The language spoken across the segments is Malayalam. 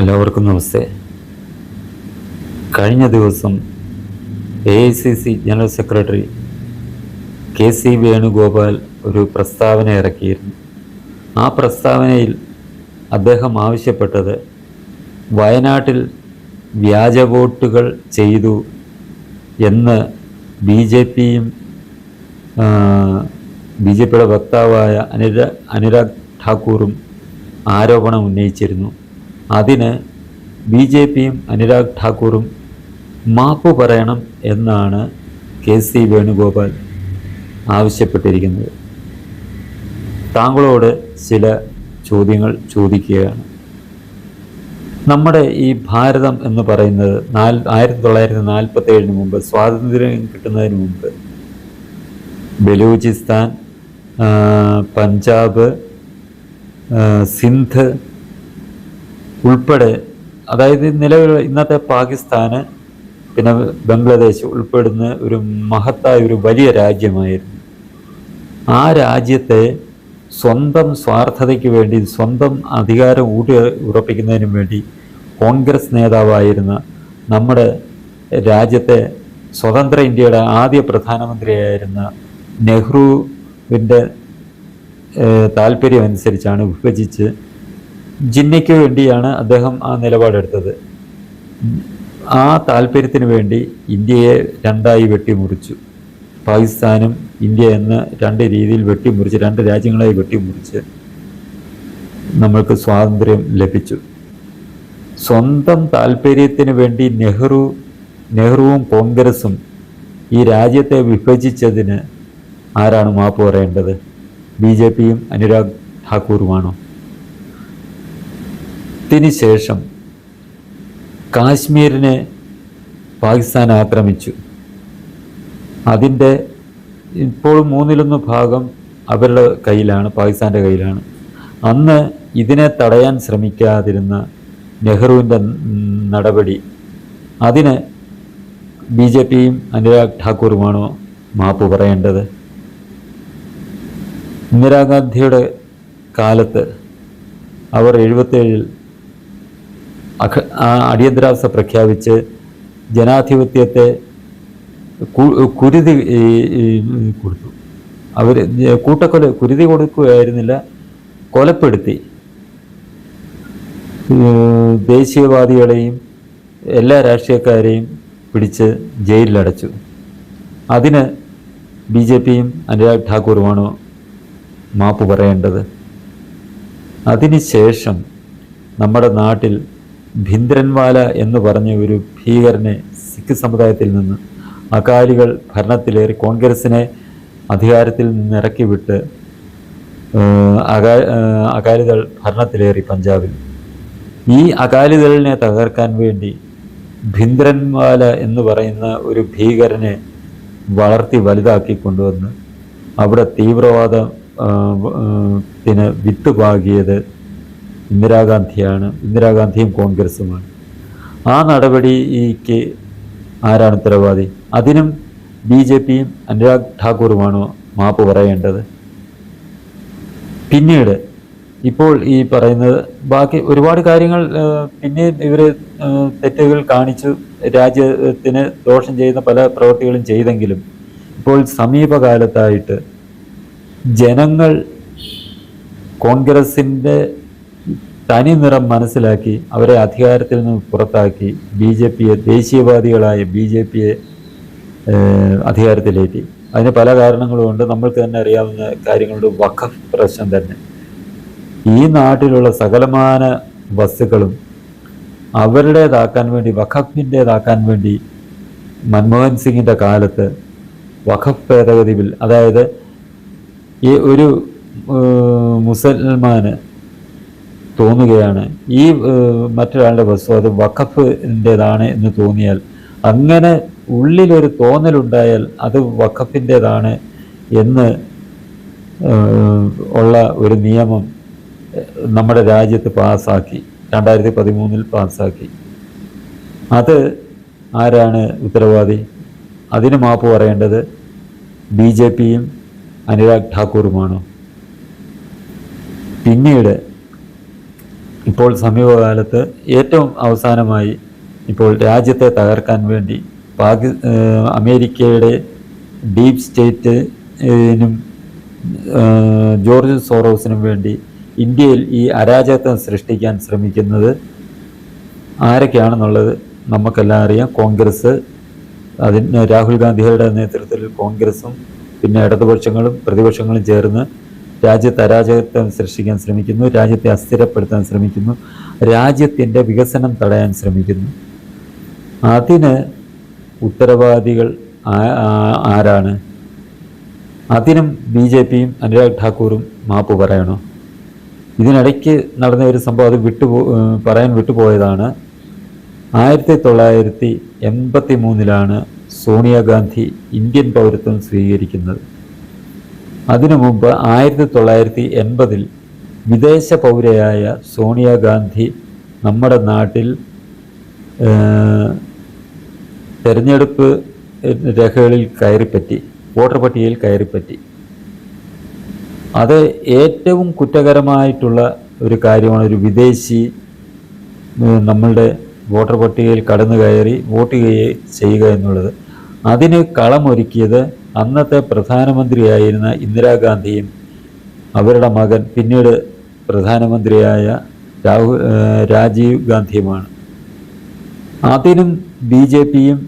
എല്ലാവർക്കും നമസ്തേ. കഴിഞ്ഞ ദിവസം A I C C general secretary K C Venugopal ഒരു പ്രസ്താവന ഇറക്കിയിരുന്നു. ആ പ്രസ്താവനയിൽ അദ്ദേഹം ആവശ്യപ്പെട്ടത് വയനാട്ടിൽ വ്യാജ വോട്ടുകൾ ചെയ്തു എന്ന് ബി ജെ പിയും ബി ജെ പിയുടെ വക്താവായ അനുര അനുരാഗ് ഠാക്കൂറും ആരോപണം ഉന്നയിച്ചിരുന്നു. അതിന് ബി ജെ പിയും അനുരാഗ് ഠാക്കൂറും മാപ്പ് പറയണം എന്നാണ് കെ സി വേണുഗോപാൽ ആവശ്യപ്പെട്ടിരിക്കുന്നത്. താങ്കളോട് ചില ചോദ്യങ്ങൾ ചോദിക്കുകയാണ്. നമ്മുടെ ഈ ഭാരതം എന്ന് പറയുന്നത് നാല് ആയിരത്തി തൊള്ളായിരത്തി നാൽപ്പത്തി ഏഴിന് മുമ്പ് സ്വാതന്ത്ര്യം കിട്ടുന്നതിന് മുമ്പ് ബലൂചിസ്ഥാൻ പഞ്ചാബ് സിന്ധ് ഉൾപ്പെടെ അതായത് നിലവിൽ ഇന്നത്തെ പാകിസ്ഥാന് പിന്നെ ബംഗ്ലാദേശ് ഉൾപ്പെടുന്ന ഒരു മഹത്തായ ഒരു വലിയ രാജ്യമായിരുന്നു. ആ രാജ്യത്തെ സ്വന്തം സ്വാർത്ഥതയ്ക്ക് വേണ്ടി സ്വന്തം അധികാരം ഊട്ടി ഉറപ്പിക്കുന്നതിനും വേണ്ടി കോൺഗ്രസ് നേതാവായിരുന്ന നമ്മുടെ രാജ്യത്തെ സ്വതന്ത്ര ഇന്ത്യയുടെ ആദ്യ പ്രധാനമന്ത്രിയായിരുന്ന നെഹ്റുവിന്റെ താല്പര്യമനുസരിച്ചാണ് വിഭജിച്ച് ജിന്നയ്ക്ക് വേണ്ടിയാണ് അദ്ദേഹം ആ നിലപാടെടുത്തത്. ആ താല്പര്യത്തിന് വേണ്ടി ഇന്ത്യയെ രണ്ടായി വെട്ടിമുറിച്ചു. പാകിസ്ഥാനും ഇന്ത്യ എന്ന രണ്ട് രീതിയിൽ വെട്ടിമുറിച്ച് രണ്ട് രാജ്യങ്ങളായി വെട്ടിമുറിച്ച് നമ്മൾക്ക് സ്വാതന്ത്ര്യം ലഭിച്ചു. സ്വന്തം താല്പര്യത്തിന് വേണ്ടി നെഹ്റു നെഹ്റുവും കോൺഗ്രസും ഈ രാജ്യത്തെ വിഭജിച്ചതിന് ആരാണ് മാപ്പ് പറയേണ്ടത്? ബി ജെ പിയും അനുരാഗ് ഠാക്കൂറുമാണോ? ഇതിന് ശേഷം കാശ്മീരിനെ പാകിസ്ഥാൻ ആക്രമിച്ചു. അതിന്റെ ഇപ്പോൾ മൂന്നിലൊന്ന് ഭാഗം അവരുടെ കയ്യിലാണ് പാകിസ്ഥാന്റെ കയ്യിലാണ്. അന്ന് ഇതിനെ തടയാൻ ശ്രമിക്കാതിരുന്ന നെഹ്റുവിന്റെ നടപടി അതിന് ബി ജെ പിയും അനുരാഗ് ഠാക്കൂറുമാണോ മാപ്പ് പറയേണ്ടത്. ഇന്ദിരാഗാന്ധിയുടെ കാലത്ത് അവർ എഴുപത്തേഴിൽ അഖ അടിയന്തരാവസ്ഥ പ്രഖ്യാപിച്ച് ജനാധിപത്യത്തെ കുരുതി കൊടുത്തു. അവർ കൂട്ടക്കൊല കുരുതി കൊടുക്കുകയായിരുന്നില്ല കൊലപ്പെടുത്തി. ദേശീയവാദികളെയും എല്ലാ രാഷ്ട്രീയക്കാരെയും പിടിച്ച് ജയിലിലടച്ചു. അതിന് ബി ജെ പിയും അനുരാഗ് ഠാക്കൂറുമാണോ മാപ്പ് പറയേണ്ടത്? അതിനുശേഷം നമ്മുടെ നാട്ടിൽ ഭിന്ദ്രൻവാല എന്ന് പറഞ്ഞ ഒരു ഭീകരനെ സിഖ് സമുദായത്തിൽ നിന്ന് അകാലികൾ ഭരണത്തിലേറി കോൺഗ്രസിനെ അധികാരത്തിൽ നിന്ന് ഇറക്കിവിട്ട് അകാ ഏഹ്, അകാലിദൾ ഭരണത്തിലേറി പഞ്ചാബിൽ. ഈ അകാലിദളിനെ തകർക്കാൻ വേണ്ടി ഭിന്ദ്രൻവാല എന്ന് പറയുന്ന ഒരു ഭീകരനെ വളർത്തി വലുതാക്കി കൊണ്ടുവന്ന് അവിടെ തീവ്രവാദ ആ, ആ, ത്തിന് വിത്ത് പാകിയത് ഇന്ദിരാഗാന്ധിയാണ് ഇന്ദിരാഗാന്ധിയും കോൺഗ്രസുമാണ്. ആ നടപടിക്ക് ആരാണ് ഉത്തരവാദി? അതിനും ബി ജെ പിയും അനുരാഗ് ഠാക്കൂറുമാണോ മാപ്പ് പറയേണ്ടത്? പിന്നീട് ഇപ്പോൾ ഈ പറയുന്നത് ബാക്കി ഒരുപാട് കാര്യങ്ങൾ പിന്നെ ഇവർ തെറ്റുകൾ കാണിച്ചു രാജ്യത്തിന് ദോഷം ചെയ്യുന്ന പല പ്രവൃത്തികളും ചെയ്തെങ്കിലും ഇപ്പോൾ സമീപകാലത്തായിട്ട് ജനങ്ങൾ കോൺഗ്രസിന്റെ തനി നിറം മനസ്സിലാക്കി അവരെ അധികാരത്തിൽ നിന്ന് പുറത്താക്കി ബി ജെ പിയെ ദേശീയവാദികളായ ബി ജെ പിയെ അധികാരത്തിലേറ്റി. അതിന് പല കാരണങ്ങളും ഉണ്ട്. നമ്മൾക്ക് തന്നെ അറിയാവുന്ന കാര്യങ്ങളുടെ വഖഫ് പ്രശ്നം തന്നെ. ഈ നാട്ടിലുള്ള സകലമാന വസ്തുക്കളും അവരുടേതാക്കാൻ വേണ്ടി വഖഫിന്റേതാക്കാൻ വേണ്ടി മൻമോഹൻ സിംഗിന്റെ കാലത്ത് വഖഫ് ഭേദഗതി ബിൽ അതായത് ഈ ഒരു മുസൽമാന് തോന്നുകയാണ്. ഈ മറ്റൊരാളുടെ വസ്തു അത് വഖഫിന്റെതാണ് എന്ന് തോന്നിയാൽ അങ്ങനെ ഉള്ളിലൊരു തോന്നലുണ്ടായാൽ അത് വഖഫിന്റെതാണ് എന്ന് ഉള്ള ഒരു നിയമം നമ്മുടെ രാജ്യത്ത് പാസ്സാക്കി രണ്ടായിരത്തി പതിമൂന്നിൽ പാസ്സാക്കി അത് ആരാണ് ഉത്തരവാദി? അതിന് മാപ്പ് പറയേണ്ടത് ബി ജെ പിയും അനുരാഗ് ഠാക്കൂറുമാണോ. പിന്നീട് ഇപ്പോൾ സമീപകാലത്ത് ഏറ്റവും അവസാനമായി ഇപ്പോൾ രാജ്യത്തെ തകർക്കാൻ വേണ്ടി പാകി അമേരിക്കയുടെ ഡീപ് സ്റ്റേറ്റിനും ജോർജ് സോറോസിനും വേണ്ടി ഇന്ത്യയിൽ ഈ അരാജകത്വം സൃഷ്ടിക്കാൻ ശ്രമിക്കുന്നത് ആരൊക്കെയാണെന്നുള്ളത് നമുക്കെല്ലാം അറിയാം. കോൺഗ്രസ് അതിന് രാഹുൽ ഗാന്ധിയുടെ നേതൃത്വത്തിൽ കോൺഗ്രസും പിന്നെ ഇടതുപക്ഷങ്ങളും പ്രതിപക്ഷങ്ങളും ചേർന്ന് രാജ്യത്ത് അരാജകത്വം സൃഷ്ടിക്കാൻ ശ്രമിക്കുന്നു രാജ്യത്തെ അസ്ഥിരപ്പെടുത്താൻ ശ്രമിക്കുന്നു രാജ്യത്തിന്റെ വികസനം തടയാൻ ശ്രമിക്കുന്നു. അതിന് ഉത്തരവാദികൾ ആരാണ്? അതിനും ബി ജെ പിയും അനുരാഗ് ഠാക്കൂറും മാപ്പ് പറയണോ? ഇതിനിടയ്ക്ക് നടന്ന ഒരു സംഭവം അത് വിട്ടു പറയാൻ വിട്ടുപോയതാണ് ആയിരത്തി തൊള്ളായിരത്തി എൺപത്തി മൂന്നിലാണ് സോണിയാഗാന്ധി ഇന്ത്യൻ പൗരത്വം സ്വീകരിക്കുന്നത്. അതിനു മുമ്പ് ആയിരത്തി തൊള്ളായിരത്തി എൺപതിൽ വിദേശ പൗരയായ സോണിയാഗാന്ധി നമ്മുടെ നാട്ടിൽ തെരഞ്ഞെടുപ്പ് രേഖകളിൽ കയറിപ്പറ്റി വോട്ടർ പട്ടികയിൽ കയറിപ്പറ്റി. അത് ഏറ്റവും കുറ്റകരമായിട്ടുള്ള ഒരു കാര്യമാണ് ഒരു വിദേശി നമ്മളുടെ വോട്ടർ പട്ടികയിൽ കടന്നു കയറി വോട്ട് ചെയ്യ- ചെയ്യുക എന്നുള്ളത്. അതിന് കളമൊരുക്കിയത് അന്നത്തെ പ്രധാനമന്ത്രിയായിരുന്ന ഇന്ദിരാഗാന്ധിയും അവരുടെ മകൻ പിന്നീട് പ്രധാനമന്ത്രിയായ രാഹുൽ രാജീവ് ഗാന്ധിയുമാണ്. അതിനും ബി ജെ പിയും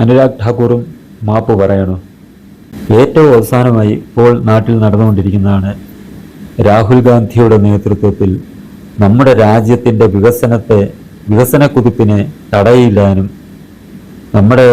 അനുരാഗ് ഠാക്കൂറും മാപ്പ് പറയണോ. ഏറ്റവും അവസാനമായി ഇപ്പോൾ നാട്ടിൽ നടന്നുകൊണ്ടിരിക്കുന്നതാണ് രാഹുൽ ഗാന്ധിയുടെ നേതൃത്വത്തിൽ നമ്മുടെ രാജ്യത്തിന്റെ വികസനത്തെ വികസന കുതിപ്പിനെ തടയില്ലാനും നമ്മുടെ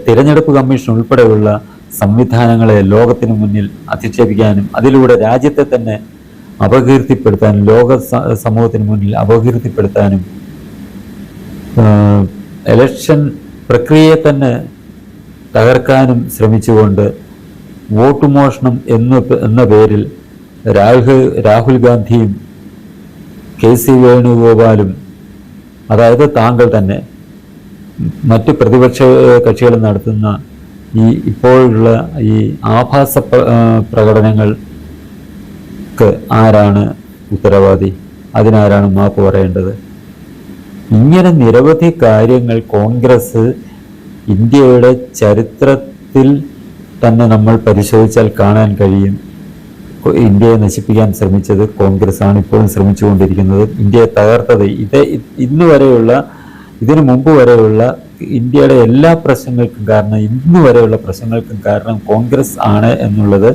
തിരഞ്ഞെടുപ്പ് കമ്മീഷൻ ഉൾപ്പെടെയുള്ള സംവിധാനങ്ങളെ ലോകത്തിന് മുന്നിൽ അധിക്ഷേപിക്കാനും അതിലൂടെ രാജ്യത്തെ തന്നെ അപകീർത്തിപ്പെടുത്താനും ലോക സമൂഹത്തിന് മുന്നിൽ അപകീർത്തിപ്പെടുത്താനും എലക്ഷൻ പ്രക്രിയയെ തന്നെ തകർക്കാനും ശ്രമിച്ചുകൊണ്ട് വോട്ട് മോഷണം എന്ന് എന്ന പേരിൽ രാഹുൽ രാഹുൽ ഗാന്ധിയും കെ സി വേണുഗോപാലും അതായത് താങ്കൾ തന്നെ മറ്റ് പ്രതിപക്ഷ കക്ഷികൾ നടത്തുന്ന ഈ ഇപ്പോഴുള്ള ഈ ആഭാസ പ്ര- പ്രകടനങ്ങൾക്ക് ആരാണ് ഉത്തരവാദി? അതിനാരാണ് മാപ്പ് പറയേണ്ടത്? ഇങ്ങനെ നിരവധി കാര്യങ്ങൾ കോൺഗ്രസ് ഇന്ത്യയുടെ ചരിത്രത്തിൽ തന്നെ നമ്മൾ പരിശോധിച്ചാൽ കാണാൻ കഴിയും. ഇന്ത്യയെ നശിപ്പിക്കാൻ ശ്രമിച്ചത് കോൺഗ്രസ് ആണ് ഇപ്പോഴും ശ്രമിച്ചുകൊണ്ടിരിക്കുന്നത്. ഇന്ത്യയെ തകർത്തത് ഇത് ഇന്ന് വരെയുള്ള ഇതിനു മുമ്പ് വരെയുള്ള ഇന്ത്യയുടെ എല്ലാ പ്രശ്നങ്ങൾക്കും കാരണം ഇന്ന് വരെയുള്ള പ്രശ്നങ്ങൾക്കും കാരണം കോൺഗ്രസ് ആണ് എന്നുള്ളത്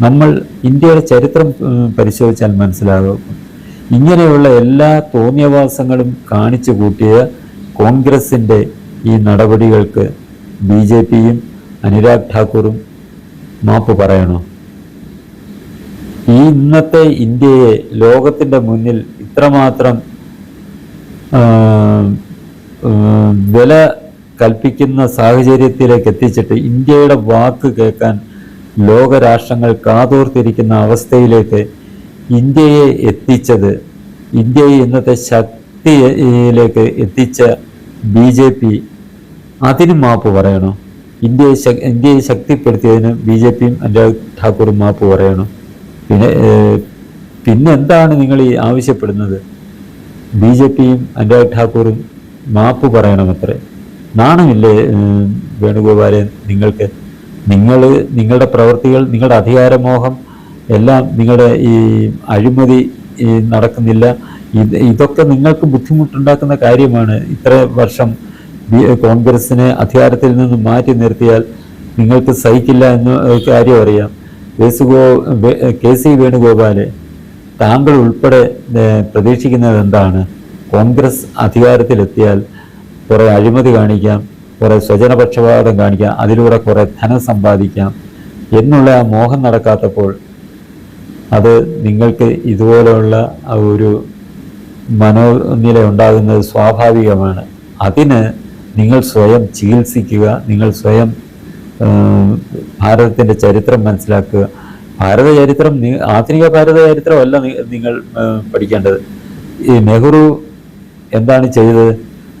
നമ്മൾ ഇന്ത്യയുടെ ചരിത്രം പരിശോധിച്ചാൽ മനസ്സിലാകും. ഇങ്ങനെയുള്ള എല്ലാ തോന്നിയവാസങ്ങളും കാണിച്ചു കൂട്ടിയ കോൺഗ്രസിന്റെ ഈ നടപടികൾക്ക് ബി ജെ പിയും അനുരാഗ് ഠാക്കൂറും മാപ്പ് പറയണോ? ഈ ഇന്നത്തെ ഇന്ത്യയെ ലോകത്തിന്റെ മുന്നിൽ ഇത്രമാത്രം വില കൽപ്പിക്കുന്ന സാഹചര്യത്തിലേക്ക് എത്തിച്ചിട്ട് ഇന്ത്യയുടെ വാക്ക് കേൾക്കാൻ ലോകരാഷ്ട്രങ്ങൾ കാതോർത്തിരിക്കുന്ന അവസ്ഥയിലേക്ക് ഇന്ത്യയെ എത്തിച്ചത് ഇന്ത്യയെ ഇന്നത്തെ ശക്തിയിലേക്ക് എത്തിച്ച ബി ജെ പി. അതിന് മാപ്പ് പറയണോ? ഇന്ത്യയെ ഇന്ത്യയെ ശക്തിപ്പെടുത്തിയതിന് ബി ജെ പിയും അനുരാഗ് ഠാക്കൂറും മാപ്പ് പറയണോ? പിന്നെ പിന്നെന്താണ് നിങ്ങൾ ഈ ആവശ്യപ്പെടുന്നത്? ബി ജെ പിയും അനുരാഗ് ഠാക്കൂറും മാപ്പ് പറയണമത്രേ നാണമില്ലേ വേണുഗോപാലെ നിങ്ങൾക്ക്? നിങ്ങൾ നിങ്ങളുടെ പ്രവൃത്തികൾ നിങ്ങളുടെ അധികാരമോഹം എല്ലാം നിങ്ങളുടെ ഈ അഴിമതി നടക്കുന്നില്ല. ഇത് ഇതൊക്കെ നിങ്ങൾക്ക് ബുദ്ധിമുട്ടുണ്ടാക്കുന്ന കാര്യമാണ്. ഇത്ര വർഷം കോൺഗ്രസിനെ അധികാരത്തിൽ നിന്ന് മാറ്റി നിർത്തിയാൽ നിങ്ങൾക്ക് സഹിക്കില്ല എന്ന കാര്യം അറിയാം. വേസുഗോ കെ സി വേണുഗോപാൽ താങ്കൾ ഉൾപ്പെടെ പ്രതീക്ഷിക്കുന്നത് എന്താണ്? കോൺഗ്രസ് അധികാരത്തിലെത്തിയാൽ കുറേ അഴിമതി കാണിക്കാം കുറേ സ്വജനപക്ഷപാതം കാണിക്കാം അതിലൂടെ കുറേ ധനം സമ്പാദിക്കാം എന്നുള്ള ആ മോഹം നടക്കാത്തപ്പോൾ അത് നിങ്ങൾക്ക് ഇതുപോലെയുള്ള ഒരു മനോനില ഉണ്ടാകുന്നത് സ്വാഭാവികമാണ്. അതിന് നിങ്ങൾ സ്വയം ചികിത്സിക്കുക നിങ്ങൾ സ്വയം ഭാരതത്തിന്റെ ചരിത്രം മനസ്സിലാക്കുക. ഭാരത ചരിത്രം ആധുനിക ഭാരത ചരിത്രമല്ല നിങ്ങൾ പഠിക്കേണ്ടത്. ഈ നെഹ്റു എന്താണ് ചെയ്തത്?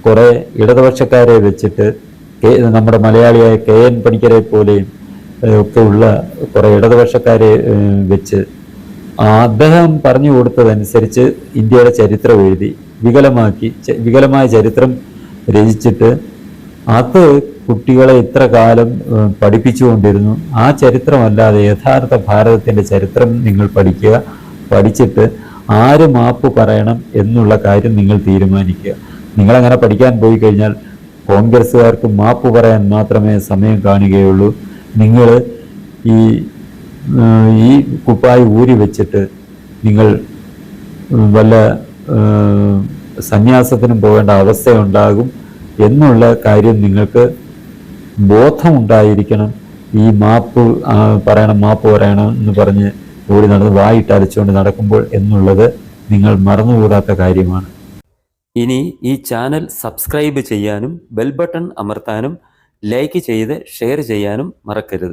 കുറേ ഇടതുപക്ഷക്കാരെ വെച്ചിട്ട് കെ- നമ്മുടെ മലയാളിയായ കെ എൻ പണിക്കരെ പോലെയും ഒക്കെ ഉള്ള കുറേ ഇടതുപക്ഷക്കാരെ വെച്ച് അദ്ദേഹം പറഞ്ഞു കൊടുത്തതനുസരിച്ച് ഇന്ത്യയുടെ ചരിത്രം എഴുതി വികലമാക്കി വികലമായ ചരിത്രം രചിച്ചിട്ട് അത് കുട്ടികളെ ഇത്ര കാലം പഠിപ്പിച്ചുകൊണ്ടിരുന്നു. ആ ചരിത്രമല്ലാതെ യഥാർത്ഥ ഭാരതത്തിന്റെ ചരിത്രം നിങ്ങൾ പഠിക്കുക പഠിച്ചിട്ട് ആര് മാപ്പ് പറയണം എന്നുള്ള കാര്യം നിങ്ങൾ തീരുമാനിക്കുക. നിങ്ങളങ്ങനെ പഠിക്കാൻ പോയി കഴിഞ്ഞാൽ കോൺഗ്രസ്സുകാർക്ക് മാപ്പ് പറയാൻ മാത്രമേ സമയം കാണുകയുള്ളൂ. നിങ്ങൾ ഈ ഈ കുപ്പായി ഊരി വെച്ചിട്ട് നിങ്ങൾ വല്ല സന്യാസത്തിനും പോകേണ്ട അവസ്ഥയുണ്ടാകും എന്നുള്ള കാര്യം നിങ്ങൾക്ക് ബോധമുണ്ടായിരിക്കണം. ഈ മാപ്പ് പറയണം മാപ്പ് പറയണം എന്ന് പറഞ്ഞ് ഓടി നടന്ന് വായിട്ട് അരച്ചുകൊണ്ട് നടക്കുമ്പോൾ എന്നുള്ളത് നിങ്ങൾ മറന്നുകൂടാത്ത കാര്യമാണ്. ഇനി ഈ ചാനൽ സബ്സ്ക്രൈബ് ചെയ്യാനും ബെൽ ബട്ടൺ അമർത്താനും ലൈക്ക് ചെയ്ത് ഷെയർ ചെയ്യാനും മറക്കരുത്.